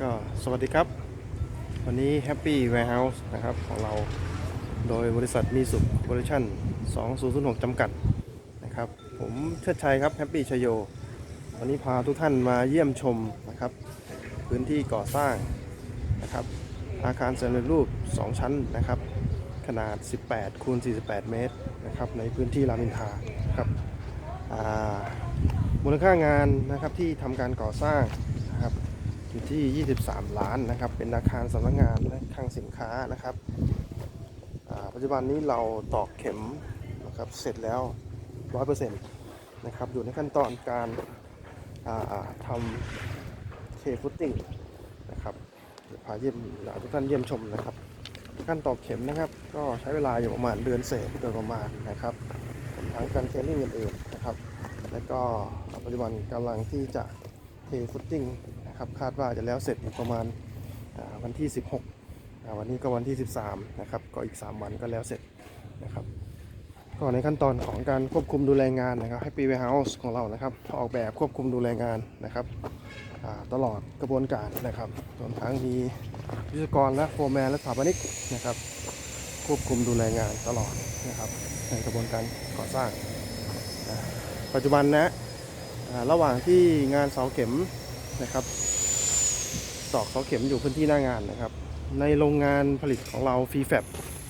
ก็สวัสดีครับ วันนี้ Happy Warehouse นะครับของเราโดยบริษัทมีสุขบริชั่น 2006 จำกัดนะครับ ผมเชิดชัยครับ Happy ชโย วันนี้พาทุกท่านมาเยี่ยมชมนะครับ พื้นที่ก่อสร้างนะครับ อาคารสำเร็จรูป 2 ชั้นนะครับ ขนาด 18 คูณ 48 เมตรนะครับ ในพื้นที่รามินทาครับมูลค่างานนะครับที่ทำการก่อสร้างนะครับ อยู่ที่ 23 ล้านนะครับ เป็นอาคารสำนักงานและคลังสินค้านะครับปัจจุบันนี้เราตอกเข็มนะครับเสร็จแล้ว 100%นะครับอยู่ในขั้นตอนการทำเคฟุตติ้งนะครับพาเยี่ยมทุกท่านเยี่ยมชมนะครับการตอกเข็มนะครับ ก็ใช้เวลาอยู่ประมาณเดือนเศษโดยประมาณนะครับทั้งการเทรนนิ่งอื่นๆนะครับ และก็ปัจจุบันกำลังที่จะเทฟุตติ้ง นะครับคาดว่าจะแล้วเสร็จประมาณวันที่ 16 วันนี้ก็วันที่ 13 นะครับ ก็อีก 3 วันก็แล้วเสร็จนะครับก็ในขั้นตอนของการควบคุมดูแลงานนะครับ Happy Warehouse ของเรานะครับ ออกแบบควบคุมดูแลงานนะครับตลอดกระบวนการนะครับรวมทั้งมีวิศวกรและโฟร์แมนและสถาปนิกนะครับ ควบคุมดูแลงานตลอดนะครับ ในกระบวนการก่อสร้างนะปัจจุบันนะระหว่างที่งานเสาเข็มนะครับ ตอกเสาเข็มอยู่พื้นที่หน้างานนะครับ ในโรงงานผลิตของเราฟีแฟบ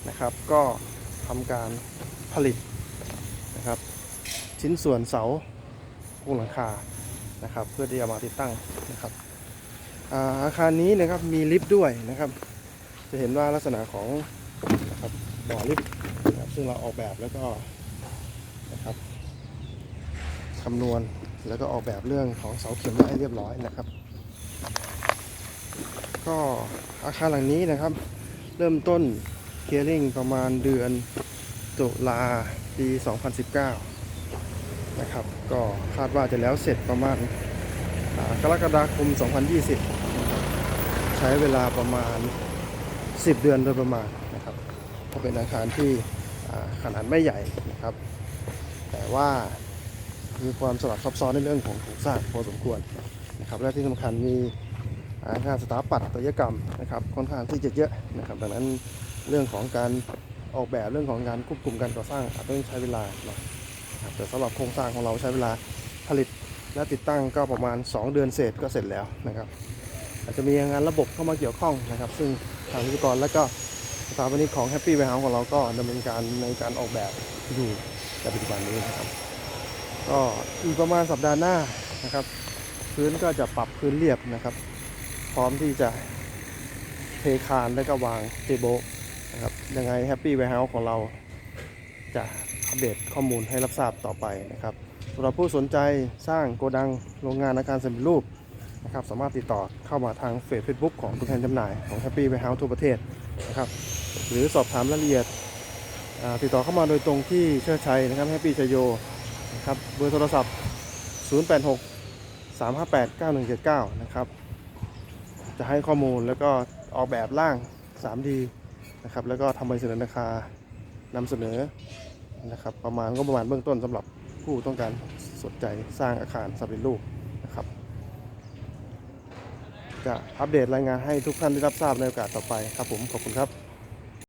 นะครับ ก็ทำการผลิตนะครับ ชิ้นส่วนเสาปูหลังคานะครับ เพื่อที่จะมาติดตั้งนะครับอาอาคารนี้นะครับมีลิฟต์ด้วยนะครับ จะเห็นว่าลักษณะของนะครับบ่อลิฟต์นะครับซึ่งเราออกแบบแล้วก็นะครับคำนวณแล้วก็ออกแบบเรื่องของเสาเข็มไว้ให้เรียบร้อยนะครับ ก็อาคารหลังนี้นะครับ เริ่มต้นเคลียริ่งประมาณเดือนตุลาปี 2019 นะครับ ก็คาดว่าจะแล้วเสร็จประมาณกรกฎาคม 2020นะครับใช้เวลาประมาณ 10 เดือนโดยประมาณนะครับก็เป็นอาคารที่ขนาดไม่ใหญ่นะครับ แต่ว่ามีความสลับซับซ้อนในเรื่องของโครงสร้างพอสมควรนะครับและที่สำคัญมี อาคารสถาปัตยกรรมนะครับค่อนข้างที่จะเยอะนะครับดังนั้นเรื่องของการออกแบบเรื่องของการควบคุมการก่อสร้างอาจจะต้องใช้เวลาหน่อยแต่สำหรับโครงสร้างของเราใช้เวลาผลิตและติดตั้งก็ประมาณ 2 เดือนเศษก็เสร็จแล้วนะครับ อาจจะมีงานระบบเข้ามาเกี่ยวข้องนะครับ ซึ่งทางวิศวกรและก็สถาปนิกของ Happy Warehouse ของเราก็ดำเนินการในการออกแบบอยู่ในปัจจุบันนี้นะครับ ก็อีกประมาณสัปดาห์หน้านะครับ พื้นก็จะปรับพื้นเรียบนะครับ พร้อมที่จะเทคานและก็วางเทโบนะครับยังไง Happy Warehouse ของเราจะอัปเดตข้อมูลให้รับทราบต่อไปนะครับสำหรับผู้สนใจสร้างโกดังโรงงานอาคารสำเร็จรูปนะครับสามารถติดต่อเข้ามาทางเฟซเฟซบุ๊กของตัวแทนจำหน่ายของ Happy Warehouse ทั่วประเทศนะครับหรือสอบถามรายละเอียดติดต่อเข้ามาโดยตรงที่เชิดชัยนะครับ Happy ชโยนะครับเบอร์โทรศัพท์ 086 358 9179 นะครับ จะให้ข้อมูลแล้วก็ออกแบบร่าง 3D นะครับแล้วก็ทำใบเสนอราคานำเสนอนะครับประมาณก็ประมาณเบื้องต้นสำหรับผู้ต้องการสนใจสร้างอาคารสำเร็จรูปนะครับ จะอัปเดตรายงานให้ทุกท่านได้รับทราบในโอกาสต่อไปครับผมขอบคุณครับ